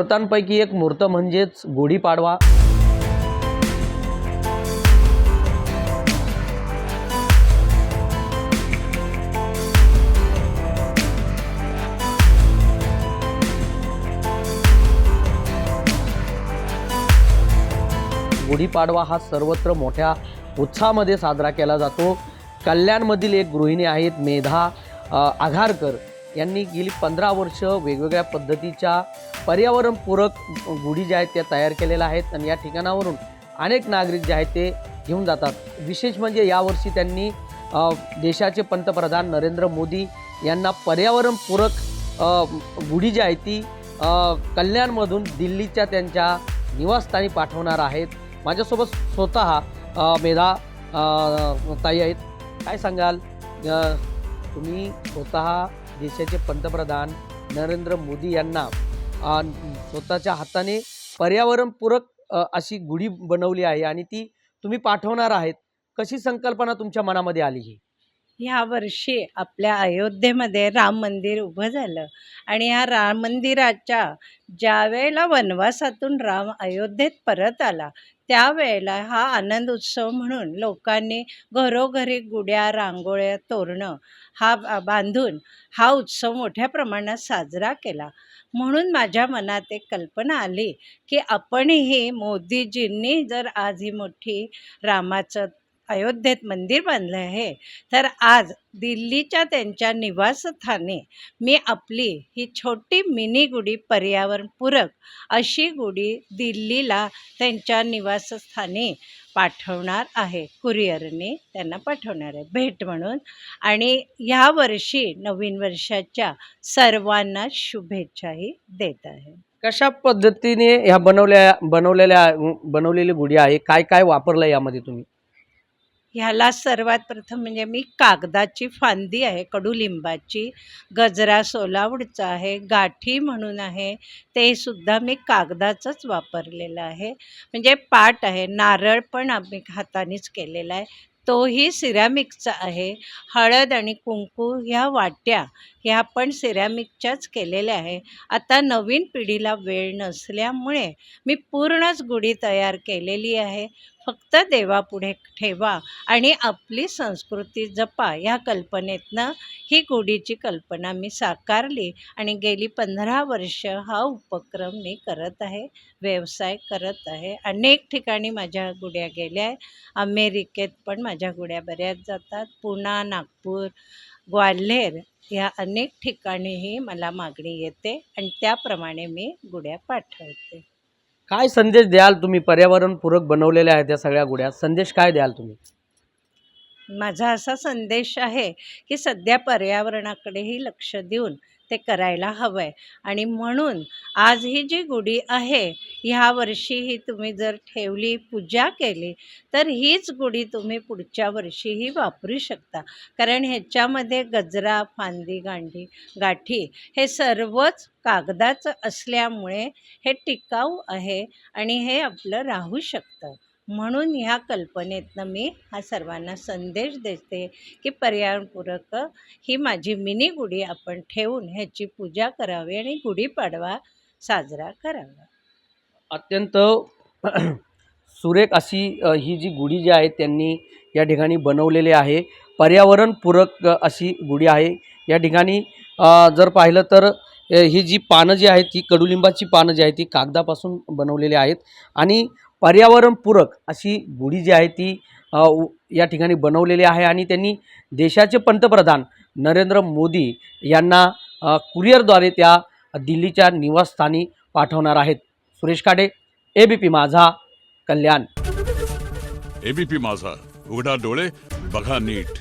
मुहूर्तांपैकी एक मुहूर्त म्हणजेच गुढीपाडवा गुढीपाडवा हा सर्वत्र मोठ्या उत्साहामध्ये साजरा केला जातो. कल्याणमधील एक गृहिणी आहेत मेधा आघारकर. यांनी गेली पंधरा वर्ष वेगवेगळ्या पद्धतीच्या पर्यावरणपूरक गुढी ज्या आहेत त्या तयार केलेल्या आहेत. आणि या ठिकाणावरून अनेक नागरिक जे आहेत ते घेऊन जातात. विशेष म्हणजे यावर्षी त्यांनी देशाचे पंतप्रधान नरेंद्र मोदी यांना पर्यावरणपूरक गुढी जी आहे ती कल्याणमधून दिल्लीच्या त्यांच्या निवासस्थानी पाठवणार आहेत. माझ्यासोबत स्वतः मेधा ताई आहेत. काय सांगाल? तुम्ही स्वतः देशाचे पंतप्रधान नरेंद्र मोदी यांना स्वतःच्या हाताने पर्यावरणपूरक अशी गुढी बनवली आहे आणि ती तुम्ही पाठवणार आहेत. कशी संकल्पना तुमच्या मनामध्ये आली ही? ह्या वर्षी आपल्या अयोध्येमध्ये राम मंदिर उभं झालं. आणि ह्या राम मंदिराच्या ज्यावेळेला वनवासातून राम अयोध्येत परत आला त्यावेळेला हा आनंद उत्सव म्हणून लोकांनी घरोघरी गुड्या रांगोळ्या तोरणं हा बा- बांधून हा उत्सव मोठ्या प्रमाणात साजरा केला. म्हणून माझ्या मनात एक कल्पना आली की आपणही मोदीजींनी जर आज ही मोठी रामाचं अयोध्येत मंदिर बांधलं आहे. तर आज दिल्लीच्या त्यांच्या निवासस्थानी मी आपली ही छोटी मिनी गुढी पर्यावरणपूरक अशी गुढी दिल्लीला त्यांच्या निवासस्थानी पाठवणार आहे. कुरिअरने त्यांना पाठवणार आहे. भेट म्हणून. आणि ह्या वर्षी नवीन वर्षाच्या सर्वांना शुभेच्छाही देत आहे. कशा पद्धतीने ह्या बनवल्या बनवलेल्या बनवलेली गुढी आहे? काय काय वापरलं यामध्ये तुम्ही? ह्याला सर्वात प्रथम म्हणजे मी कागदाची फांदी आहे कडुलिंबाची गजरा सोलावडचा आहे गाठी म्हणून आहे ते सुद्धा मी कागदाचंच वापरलेलं आहे. म्हणजे पाट आहे नारळ पण आम्ही हातानेच केलेला आहे. तोही सिरॅमिकचा आहे. हळद आणि कुंकू ह्या वाट्या ह्या पण सिरॅमिकच्याच केलेल्या आहे. आता नवीन पिढीला वेळ नसल्यामुळे मी पूर्णच गुढी तयार केलेली आहे. फक्त देवापुढे ठेवा आणि आपली संस्कृती जपा ह्या कल्पनेतनं ही गुढीची कल्पना मी साकारली आणि गेली पंधरा वर्ष हा उपक्रम मी करत आहे व्यवसाय करत आहे. अनेक ठिकाणी माझ्या गुड्या गेल्या आहे अमेरिकेत पण माझ्या गुड्या बऱ्याच जातात. पुणा नागपूर ग्वाल्हेर ह्या अनेक ठिकाणीही मला मागणी येते आणि त्याप्रमाणे मी गुड्या पाठवते. काय संदेश द्याल तुम्ही पर्यावरणपूरक बनवलेल्या आहेत या सगळ्या गुड्या संदेश काय द्याल तुम्ही? माझा असा संदेश आहे की सध्या पर्यावरणाकडेही लक्ष देऊन ते करायला हवं आहे आणि म्हणून आज ही जी गुढी आहे ह्या वर्षीही तुम्ही जर ठेवली पूजा केली तर हीच गुढी तुम्ही पुढच्या वर्षीही वापरू शकता. कारण ह्याच्यामध्ये गजरा फांदी गांडी गाठी हे सर्वच कागदाचं असल्यामुळे हे टिकाऊ आहे आणि हे आपलं राहू शकतं. म्हणून ह्या कल्पनेतनं मी हा सर्वांना संदेश देते की पर्यावरणपूरक ही माझी मिनी गुढी आपण ठेवून ह्याची पूजा करावी आणि गुढीपाडवा साजरा करावा. अत्यंत सुरेख अशी ही जी गुढी जी आहे त्यांनी या ठिकाणी बनवलेली आहे. पर्यावरणपूरक अशी गुढी आहे. या ठिकाणी जर पाहिलं तर ही जी पानं जी आहेत ती कडुलिंबाची पानं जी आहेत ती कागदापासून बनवलेली आहेत. आणि पर्यावरणपूरक अशी गुढी जी आहे ती या ठिकाणी बनवलेली आहे आणि त्यांनी देशाचे पंतप्रधान नरेंद्र मोदी यांना कुरिअरद्वारे त्या दिल्लीच्या निवासस्थानी पाठवणार आहेत. सुरेश काडे ए बी पी माझा कल्याण. एबीपी माझा. उघडा डोळे बघा नीट.